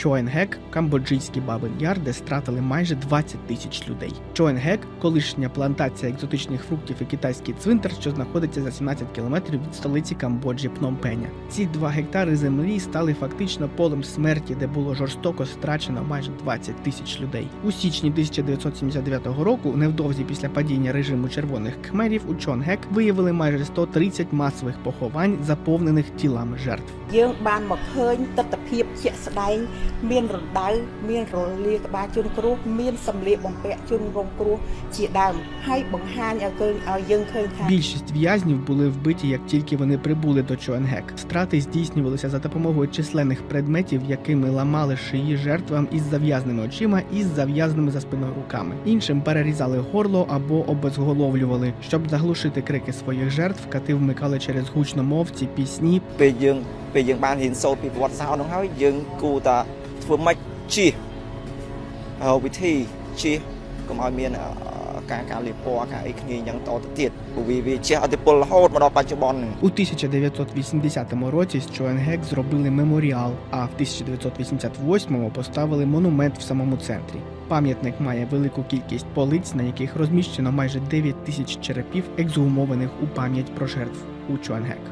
Чоенгек – камбоджійський бабин яр, де стратили майже 20 тисяч людей. Чоенгек – колишня плантація екзотичних фруктів і китайський цвинтар, що знаходиться за 17 кілометрів від столиці Камбоджі Пномпеня. Ці два гектари землі стали фактично полем смерті, де було жорстоко страчено майже 20 тисяч людей. У січні 1979 року, невдовзі після падіння режиму червоних кхмерів, у Чонгек виявили майже 130 масових поховань, заповнених тілами жертв. យើងបានមកឃើញទស្សនភាពជាក់ស្ដែងមានរណ្ដៅមានរលាក្បាលជនគ្រោះមានសម្លៀកបំពាក់ជនរងគ្រោះជាដើមហើយបង្ហាញឲ្យឃើញឲ្យយើងឃើញថា Більшість в'язнів були вбиті, як тільки вони прибули до Чоенгек. Страти здійснювалися за допомогою численних предметів, якими ламали шиї жертвам із зав'язними очима і з зав'язаними за спиною руками. Іншим перерізали горло або обезголовлювали. Щоб заглушити крики своїх жертв, кати вмикали через гучномовці, пісні, ពេលយើងពេលយើងបានរៀនសូត្រពីប្រវត្តិសាស្ត្រនោះហើយយើងគួរតែ ធ្វើម៉េចជៀសអឺវិធីជៀសកុំឲ្យមានអឺការការលាបពណ៌ការអីគ្នាយ៉ាងតទៅទៀតព្រោះវាវាជះអតិពលរហូតមកដល់បច្ចុប្បន្នហ្នឹង У 1980 році з Чоенгек зробили меморіал, а в 1988 поставили монумент в самому центрі. Пам'ятник має велику кількість полиць, на яких розміщено майже 9 тисяч черепів, ексгумованих у пам'ять про жертв у Чоенгек.